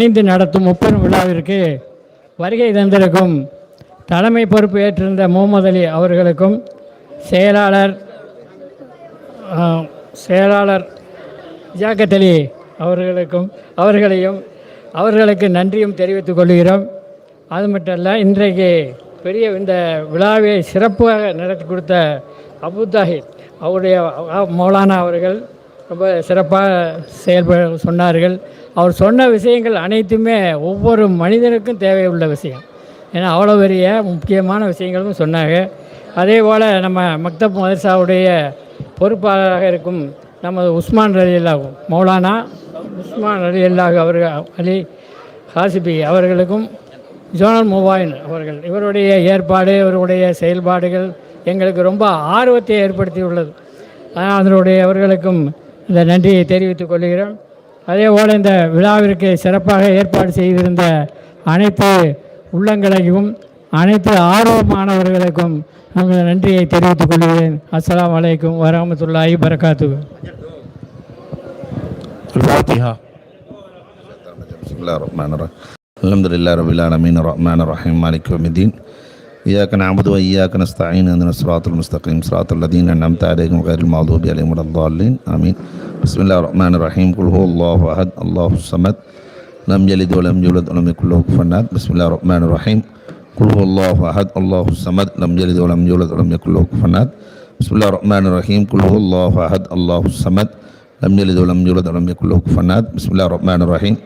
இணைந்து நடத்தும் முப்பெரும் விழாவிற்கு வருகை தந்திருக்கும் தலைமை பொறுப்பு ஏற்றிருந்த முகமது அலி அவர்களுக்கும் செயலாளர் செயலாளர் ஜாக்கத் அலி அவர்களுக்கும் அவர்களையும் அவர்களுக்கு நன்றியும் தெரிவித்துக் கொள்கிறோம். அது மட்டும் இல்லை இன்றைக்கு பெரிய இந்த விழாவை சிறப்பாக நடத்தி கொடுத்த அபுதாஹித் அவருடைய மௌலானா அவர்கள் ரொம்ப சிறப்பாக செயல்பட சொன்னார்கள். அவர் சொன்ன விஷயங்கள் அனைத்துமே ஒவ்வொரு மனிதனுக்கும் தேவையுள்ள விஷயம். ஏன்னா அவ்வளோ பெரிய முக்கியமான விஷயங்களும் சொன்னாங்க. அதே போல் நம்ம மக்தப் மதர்சாவுடைய பொறுப்பாளராக இருக்கும் நமது உஸ்மான் அலி அல்லாஹ் மௌலானா உஸ்மான் அலி அல்லாஹ் அவர்கள் அலி ஹாசிபி அவர்களுக்கும் ஜோனல் முபாயின் அவர்கள் இவருடைய ஏற்பாடு இவருடைய செயல்பாடுகள் எங்களுக்கு ரொம்ப ஆர்வத்தை ஏற்படுத்தியுள்ளது. ஆனால் அதனுடைய அவர்களுக்கும் இந்த நன்றியை தெரிவித்துக் கொள்கிறோம் அதே போல் இந்த விழாவிற்கு சிறப்பாக ஏற்பாடு செய்திருந்த அனைத்து உள்ளங்களையும் அனைத்து ஆர்வமானவர்களுக்கும் நாங்கள் நன்றியை தெரிவித்துக் கொள்கிறேன் அஸ்ஸலாமு அலைக்கும் வரமத்துல்லாஹி வரகாத்துகு الفاتحة بسم الله الرحمن الرحيم الحمد لله رب العالمين الرحمن الرحيم مالك يوم الدين إياك نعبد وإياك نستعين اهدنا الصراط المستقيم. صراط الذين أنعمت عليهم غير المغضوب عليهم ولا الضالين. آمين. بسم الله الرحمن الرحيم. قل هو الله أحد الله الصمد. لم يلد ولم يولد ولم يكن له كفوا أحد. بسم الله الرحمن الرحيم. قل هو الله أحد الله الصمد. لم يلد ولم يولد ولم يكن له كفوا أحد. بسم الله الرحمن الرحيم. قل هو الله أحد الله الصمد. لم يلد ولم يولد ولم يكن له كفوا أحد. بسم الله الرحمن الرحيم.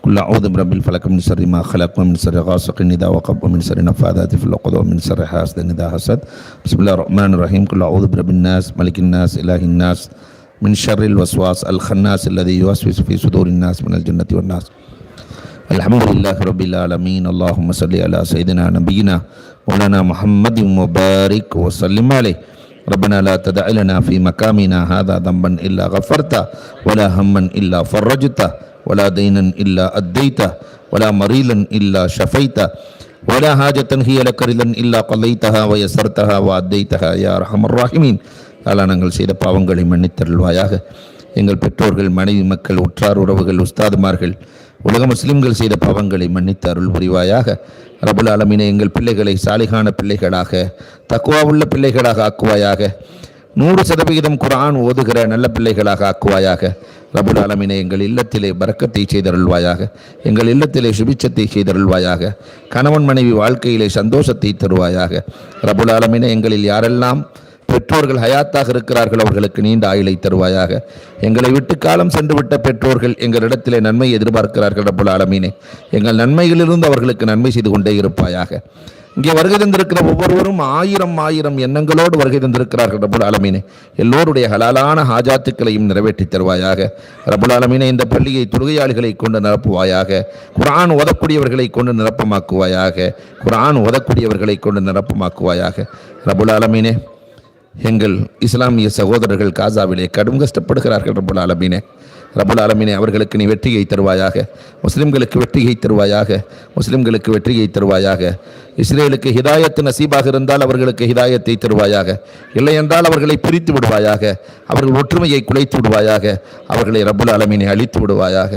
كل أعوذ برب الفلق من شر ما خلق ومن شر غاسق إذا وقب ومن شر نفاذات في العقد ومن شر حاسد إذا حسد. بسم الله الرحمن الرحيم. كل أعوذ برب الناس ملك الناس إله الناس من شر الوسواس الخناس الذي يوسوس في صدور الناس من الجنة والناس. الحمد لله رب العالمين. اللهم صل على سيدنا نبينا مولانا محمد وبارك وسلم عليه. ربنا لا تدع لنا في مقامنا هذا ذنبا إلا غفرته ولا هما إلا فرجته. ولا دينا إلا أديته ولا مريلا إلا شفيته ولا حاجة هي لك رضا إلا قضيتها ويسرتها وأديتها يا أرحم الراحمين அல்லா நாங்கள் செய்த பாவங்களை மன்னித்தருள்வாயாக எங்கள் பெற்றோர்கள் மனைவி மக்கள் உற்றார் உறவுகள் உஸ்தாதுமார்கள் உலக முஸ்லிம்கள் செய்த பாவங்களை மன்னித்து அருள் புரிவாயாக ரபுல் ஆலமீனே எங்கள் பிள்ளைகளை சாலிகான பிள்ளைகளாக தக்குவாவுள்ள பிள்ளைகளாக ஆக்குவாயாக நூறு சதவிகிதம் குரான் ஓதுகிற நல்ல பிள்ளைகளாக ஆக்குவாயாக. ரபுல் ஆலமினை எங்கள் இல்லத்திலே பறக்கத்தை செய்தருள்வாயாக. எங்கள் இல்லத்திலே சுபிச்சத்தை செய்தருள்வாயாக. கணவன் மனைவி வாழ்க்கையிலே சந்தோஷத்தை தருவாயாக. ரபுல் ஆலமினை எங்களில் யாரெல்லாம் பெற்றோர்கள் ஹயாத்தாக இருக்கிறார்கள் அவர்களுக்கு நீண்ட ஆயுளை தருவாயாக. எங்களை விட்டு காலம் சென்று விட்ட பெற்றோர்கள் எங்களிடத்திலே நன்மை எதிர்பார்க்கிறார்கள் ரபுல் ஆலமீனே. எங்கள் நன்மைகளிலிருந்து அவர்களுக்கு நன்மை செய்து கொண்டே இருப்பாயாக. இங்கே வருகை தந்திருக்கிற ஒவ்வொருவரும் ஆயிரம் ஆயிரம் எண்ணங்களோடு வருகை தந்திருக்கிறார்கள் ரபுல் ஆலமீனே. எல்லோருடைய ஹலாலான ஹாஜாத்துக்களையும் நிறைவேற்றி தருவாயாக. ரபுல் ஆலமீனே இந்த பள்ளியை தொழுகையாளிகளை கொண்டு நிரப்புவாயாக. குரான் ஓதக்கூடியவர்களை கொண்டு நிரப்பமாக்குவாயாக. குரான் ஓதக்கூடியவர்களை கொண்டு நிரப்பமாக்குவாயாக. ரபுல் ஆலமீனே எங்கள் இஸ்லாமிய சகோதரர்கள் காசாவிலே கடும் கஷ்டப்படுகிறார்கள் ரபுல் ஆலமீனே. ரபுல் ஆலமீனே அவர்களுக்கு நீ வெற்றியை தருவாயாக. முஸ்லிம்களுக்கு வெற்றியை தருவாயாக. முஸ்லிம்களுக்கு வெற்றியை தருவாயாக. இஸ்ரேலுக்கு ஹிதாயத்து நசீபாக இருந்தால் அவர்களுக்கு ஹிதாயத்தை தருவாயாக. இல்லை என்றால் அவர்களை பிரித்து விடுவாயாக. அவர்கள் ஒற்றுமையை குலைத்து விடுவாயாக. அவர்களை ரபுல் ஆலமீனை அழித்து விடுவாயாக.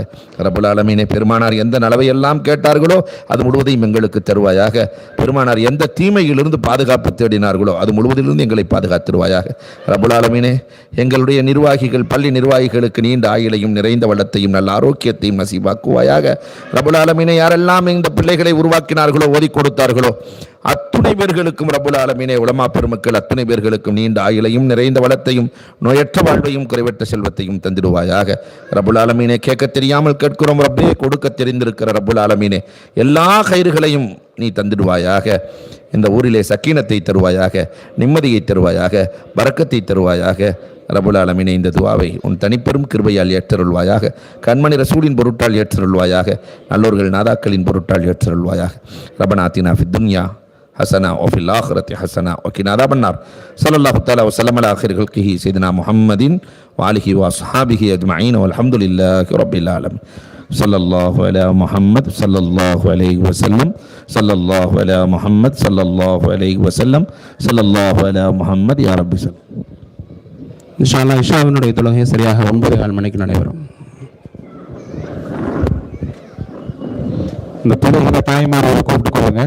ரபுல் ஆலமீனை பெருமானார் எந்த நலவையெல்லாம் கேட்டார்களோ அது முழுவதையும் எங்களுக்கு தருவாயாக. பெருமானார் எந்த தீமையிலிருந்து பாதுகாப்பு தேடினார்களோ அது முழுவதிலிருந்து எங்களை பாதுகாத்துருவாயாக ரபுல் ஆலமீனே எங்களுடைய நிர்வாகிகள் பள்ளி நிர்வாகிகளுக்கு நீண்ட ஆயுளையும் நிறைந்த வளத்தையும் நல்ல ஆரோக்கியத்தையும் நசீபாக்குவாயாக. ரபுல் ஆலமீனை யாரெல்லாம் இந்த பிள்ளைகளை உருவாக்கினார்களோ ஓதி கொடுத்தார்களோ அத்துணை பேர்களுக்கும் ரபுல் ஆலமீனே உலமா பெருமக்கள் அத்துணை பேர்களுக்கும் நீண்ட ஆயுளையும் நிறைந்த வளத்தையும் நோயற்ற வாழ்வையும் குறைவற்ற செல்வத்தையும் தந்திடுவாயாக. ரபுல் ஆலமீனே கேட்க தெரியாமல் கேட்கிறோம் ரப்பே கொடுக்க தெரிந்திருக்கிற ரபுல் ஆலமீனே எல்லா கயிறுகளையும் நீ தந்திடுவாயாக. இந்த ஊரிலே சக்கீனத்தை தருவாயாக நிம்மதியை தருவாயாக பறக்கத்தை தருவாயாக ரபுல் ஆலமினை இந்த துவாவை உன் தனிப்பெரும் கிருபையால் ஏற்றருள்வாயாக. கண்மணி ரசூலின் பொருட்டால் ஏற்றருள்வாயாக. நல்லோர்கள் நாதாக்களின் பொருட்டால் ஏற்றருள்வாயாக. ரபநாத்தினா ஃபித்துன்யா ஹசனா ஒஃபில் ஆஹ்ரத்தி ஹசனா ஓகே நாதா பண்ணார் சல்லாஹு தாலா வசலம் அலா ஆஹிர்கள் கிஹி சைதனா முஹம்மதின் வாலிஹி வா சஹாபிஹி அஜ்மயின் அலமதுல்லாஹி ரபில் ஆலம் சல்லல்லாஹு அலா முஹம்மத் சல்லல்லாஹு அலை வசல்லம் சல்லல்லாஹு அலா முஹம்மத் சல்லல்லாஹு அலை வசல்லம் சல்லல்லாஹு அலா முஹம்மத் யா ரபி இன்ஷால்லா இஷாவினுடைய தொழுகை சரியாக ஒன்பது கால் மணிக்கு நடைபெறும். இந்த தொழுகை தாய்மார்களை கூப்பிட்டு கொடுங்க